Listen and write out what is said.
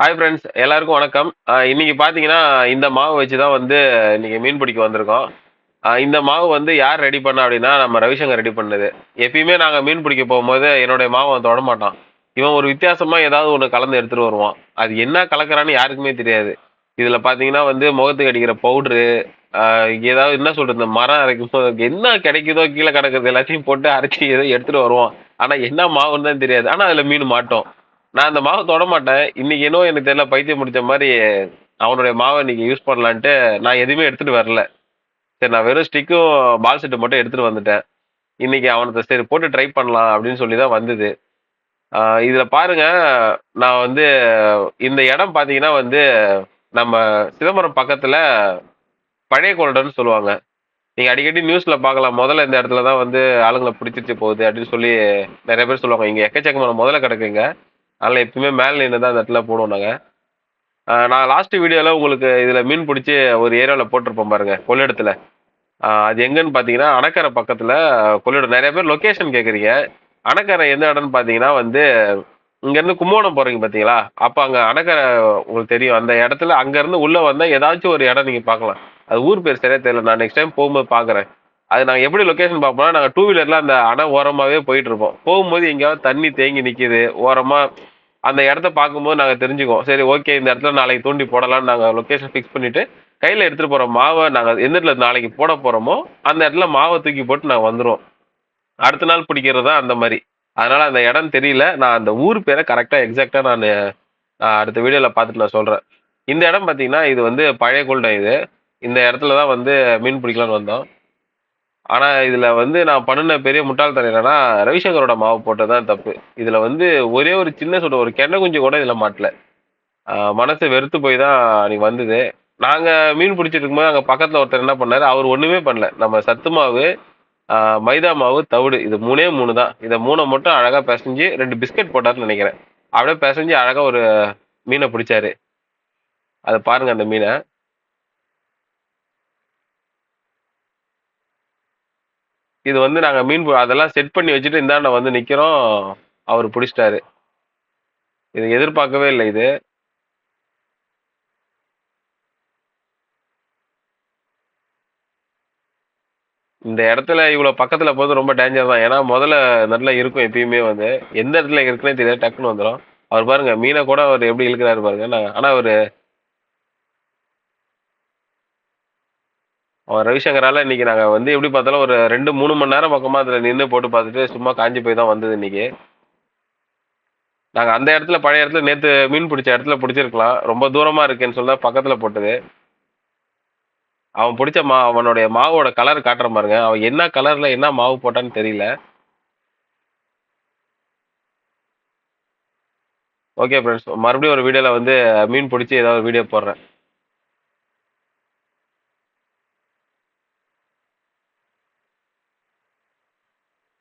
Hi friends எல்லாருக்கும் வணக்கம். இன்னைக்கு பார்த்தீங்கன்னா இந்த மாவு வச்சு தான் வந்து இன்னைக்கு மீன் பிடிக்க வந்திருக்கோம். இந்த மாவு வந்து யார் ரெடி பண்ணா அப்படின்னா நம்ம ரவிசங்கர் ரெடி பண்ணது. எப்பயுமே நாங்கள் மீன் பிடிக்க போகும்போது என்னுடைய மாவை அவன் தொட மாட்டான். இவன் ஒரு வித்தியாசமாக ஏதாவது ஒன்று கலந்து எடுத்துகிட்டு வருவான். அது என்ன கலக்கிறான்னு யாருக்குமே தெரியாது. இதில் பார்த்தீங்கன்னா வந்து முகத்துக்கு அடிக்கிற பவுட்ரு ஏதாவது என்ன சொல்கிறது இந்த மரம் அரைக்கும் என்ன கிடைக்குதோ கீழே கிடக்குறது எல்லாத்தையும் போட்டு அரைச்சி ஏதோ எடுத்துகிட்டு வருவான். ஆனால் என்ன மாவுன்னு தான் தெரியாது. ஆனால் அதில் மீன் மாட்டோம். நான் அந்த மாவை தொட மாட்டேன். இன்னைக்கு என்னோ எனக்கு தெரியல பைத்தியம் முடிச்ச மாதிரி அவனுடைய மாவை இன்னைக்கு யூஸ் பண்ணலான்ட்டு நான் எதுவுமே எடுத்துட்டு வரல. சரி நான் வெறும் ஸ்டிக்கும் பால் செட்டு மட்டும் எடுத்துட்டு வந்துட்டேன். இன்னைக்கு அவனை சரி போட்டு ட்ரை பண்ணலாம் அப்படின்னு சொல்லி தான் வந்தது. இதில் இதுல பாருங்க நான் வந்து இந்த இடம் பாத்தீங்கன்னா வந்து நம்ம சிதம்பரம் பக்கத்துல பழைய கொள்டன்னு சொல்லுவாங்க. நீங்க அடிக்கடி நியூஸ்ல பார்க்கலாம் முதல்ல இந்த இடத்துல தான் வந்து ஆளுங்களை பிடிச்சிருச்சு போகுது அப்படின்னு சொல்லி நிறைய பேர் சொல்லுவாங்க. இங்க எக்கச்சக்கமான முதல்ல கிடக்குங்க. அதனால் எப்பவுமே மேலே நின்று தான் அந்த இடத்துல போடுவோம் நாங்கள் நான் லாஸ்ட் வீடியோவில் உங்களுக்கு இதில் மீன் பிடிச்சி ஒரு ஏரியாவில் போட்டிருப்போம் பாருங்க கொள்ளிடத்தில். அது எங்கன்னு பார்த்தீங்கன்னா அணக்கரை பக்கத்தில் கொள்ளிடம். நிறைய பேர் லொக்கேஷன் கேட்குறீங்க அணக்கரை எந்த இடம்னு பார்த்தீங்கன்னா வந்து இங்கேருந்து கும்போணம் போகிறீங்க பார்த்தீங்களா அப்போ அங்கே அணக்கரை உங்களுக்கு தெரியும். அந்த இடத்துல அங்கேருந்து உள்ளே வந்தால் ஏதாச்சும் ஒரு இடம் நீங்கள் பார்க்கலாம். அது ஊர் பேர் சரியாக தெரியல. நான் நெக்ஸ்ட் டைம் போகும்போது பார்க்குறேன் அது நாங்கள் எப்படி லொக்கேஷன் பார்ப்போம்னா நாங்கள் டூ வீலரில் அந்த அணை ஓரமாகவே போயிட்டு இருப்போம். போகும்போது எங்கேயாவது தண்ணி தேங்கி நிற்கிது ஓரமாக அந்த இடத்த பார்க்கும்போது நாங்கள் தெரிஞ்சுக்குவோம். சரி ஓகே இந்த இடத்துல நாளைக்கு தூண்டி போடலாம்னு நாங்கள் லொக்கேஷன் ஃபிக்ஸ் பண்ணிவிட்டு கையில் எடுத்துகிட்டு போகிற மாவை நாங்கள் எந்த இடத்துல நாளைக்கு போட போகிறோமோ அந்த இடத்துல மாவை தூக்கி போட்டு நாங்கள் வந்துடுவோம் அடுத்த நாள் பிடிக்கிறது தான் அந்த மாதிரி. அதனால் அந்த இடம் தெரியல. நான் அந்த ஊர் பேரை கரெக்டாக எக்ஸாக்டாக நான் அடுத்த வீடியோவில் பார்த்துட்டு நான் சொல்கிறேன் இந்த இடம் பார்த்தீங்கன்னா இது வந்து பழைய குள்டம் இது. இந்த இடத்துல தான் வந்து மீன் பிடிக்கலான்னு வந்தோம். ஆனால் இதில் வந்து நான் பண்ணின பெரிய முட்டாள்தனம் என்னன்னா ரவிசங்கரோட மாவு போட்டதுதான் தப்பு. இதில் வந்து ஒரே ஒரு சின்ன சொல்ற ஒரு கெண்ணை குஞ்சு கூட இதில் மாட்டல. ஆஹ் மனசு வெறுத்து போய் தான் அன்னைக்கு வந்தது. நாங்கள் மீன் பிடிச்சிட்டு இருக்கும்போது அங்கே பக்கத்தில் ஒருத்தர் என்ன பண்ணாரு அவர் ஒன்றுமே பண்ணல. நம்ம சத்து மாவு மைதா மாவு தவிடு இது மூணே மூணு தான். இதை மூணை மட்டும் அழகாக பிசைஞ்சு ரெண்டு பிஸ்கட் போட்டாருன்னு நினைக்கிறேன். அப்படியே பிசைஞ்சு அழகாக ஒரு மீனை பிடிச்சாரு. அதை பாருங்க அந்த மீனை. இது வந்து நாங்கள் மீன் பு- அதெல்லாம் செட் பண்ணி வச்சுட்டு இந்தாண்ட வந்து நிற்கிறோம் அவர் பிடிச்சிட்டாரு. இது எதிர்பார்க்கவே இல்லை இது. இந்த இடத்துல இவ்வளோ பக்கத்தில் போகிறது ரொம்ப டேஞ்சர் தான். ஏன்னா முதல்ல நல்லா இருக்கும் எப்பயுமே வந்து. எந்த இடத்துல இருக்குன்னே தெரியாது. டக்குன்னு வந்துடும் அவர் பாருங்க மீனை கூட அவர் எப்படி இழுக்கிறாரு பாருங்க. நான் ஆனால் அவர் அவன் ரவிசங்கரால இன்னைக்கு நாங்கள் வந்து எப்படி பார்த்தாலும் ஒரு ரெண்டு மூணு மணி நேரம் பக்கமாக அதில் நின்று போட்டு பார்த்துட்டு சும்மா காஞ்சி போய் தான் வந்தது இன்னைக்கு. நாங்கள் அந்த இடத்துல பழைய இடத்துல நேற்று மீன் பிடிச்ச இடத்துல பிடிச்சிருக்கலாம். ரொம்ப தூரமாக இருக்கேன்னு சொல்ல பக்கத்துல பக்கத்தில் போட்டது. அவன் பிடிச்ச மா அவனுடைய மாவோட கலர் காட்டுற பாருங்க. அவன் என்ன கலரில் என்ன மாவு போட்டான்னு தெரியல. ஓகே ஃப்ரெண்ட்ஸ் மறுபடியும் ஒரு வீடியோவில் வந்து மீன் பிடிச்சி ஏதாவது வீடியோ போடுறேன்.